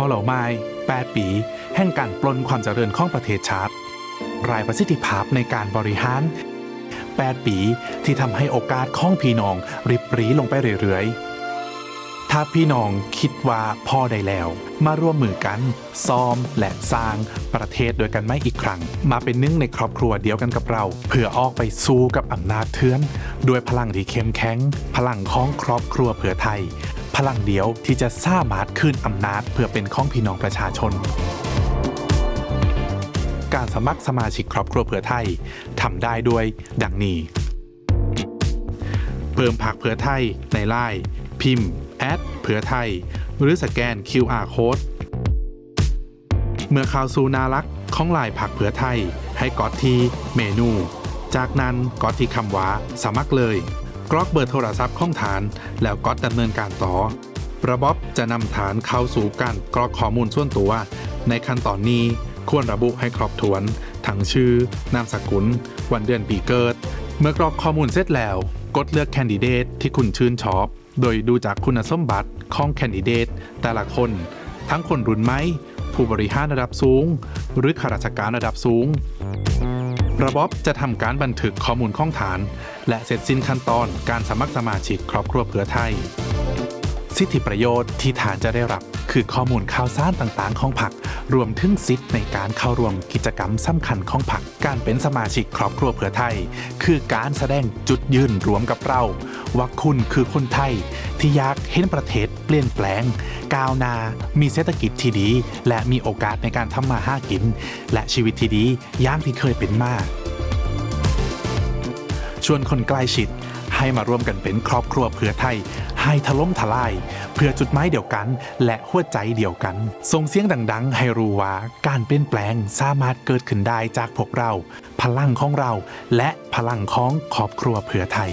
พ่อเหล่าไม้8ปี แห่งการปลนความเจริญของประเทศชาติ รายประสิทธิภาพในการบริหาร 8 ปีที่ทำให้โอกาสของพี่น้องริบรีลงไปเรื่อยๆ ถ้าพี่น้องคิดว่าพ่อได้แล้ว มาร่วมมือกันซ้อมและสร้างประเทศโดยกันไหมอีกครั้ง มาเป็นหนึ่งในครอบครัวเดียวกันกับเรา เพื่อออกไปสู้กับอำนาจเทือน ด้วยพลังที่เข้มแข็ง พลังของครอบครัวเผื่อไทย พลังเดียวที่จะสามารถคืนอำนาจเพื่อเป็นของพี่น้องประชาชน การสมัครสมาชิกครอบครัวเผื่อไทยทำได้ด้วยดังนี้ เพิ่มผักเผื่อไทยในไลน์พิมพ์แอดเผื่อไทย หรือสแกน QR Code เมื่อข้าวสู่นารักของลายผักเผื่อไทย ให้กดที่เมนู จากนั้นกดที่คำว่าสมัครเลย กรอกเบอร์โทรศัพท์ของฐาน แล้วกดดำเนินการต่อ ระบบจะนำฐานเข้าสู่การกรอกข้อมูลส่วนตัว ในขั้นตอนนี้ควรระบุให้ครบถ้วน ทั้งชื่อ นามสกุล วันเดือนปีเกิด เมื่อกรอกข้อมูลเสร็จแล้ว กดเลือกแคนดิเดตที่คุณชื่นชอบ โดยดูจากคุณสมบัติของแคนดิเดตแต่ละคน ทั้งคนรุ่นไหมผู้บริหารระดับสูง หรือข้าราชการระดับสูง ระบบจะทำการบันทึกข้อมูลข้องฐาน และเสร็จสิ้นขั้นตอนการสมัครสมาชิกครอบครัวเผื่อไทย สิทธิประโยชน์ที่ฐานจะได้รับ คือข้อมูลข่าวสารต่างๆ ของพรรครวมถึงสิทธิ์ในการเข้าร่วมกิจกรรมสำคัญของพรรคการเป็นสมาชิกครอบครัวเผื่อไทย คือการแสดงจุดยืนรวมกับเราว่าคุณคือคนไทย ที่อยากเห็นประเทศเปลี่ยนแปลง ก้าวหน้ามีเศรษฐกิจที่ดี และมีโอกาสในการทำมาหากิน และชีวิตที่ดีอย่างที่เคยเป็นมาชวนคนใกล้ชิดให้มาร่วมกันเป็นครอบครัวเพื่อไทย ให้ถล่มทลาย เพื่อจุดหมายเดียวกัน และหัวใจเดียวกัน ส่งเสียงดังๆ ให้รู้ว่าการเปลี่ยนแปลงสามารถเกิดขึ้นได้จากพวกเรา พลังของเรา และพลังของครอบครัวเพื่อไทย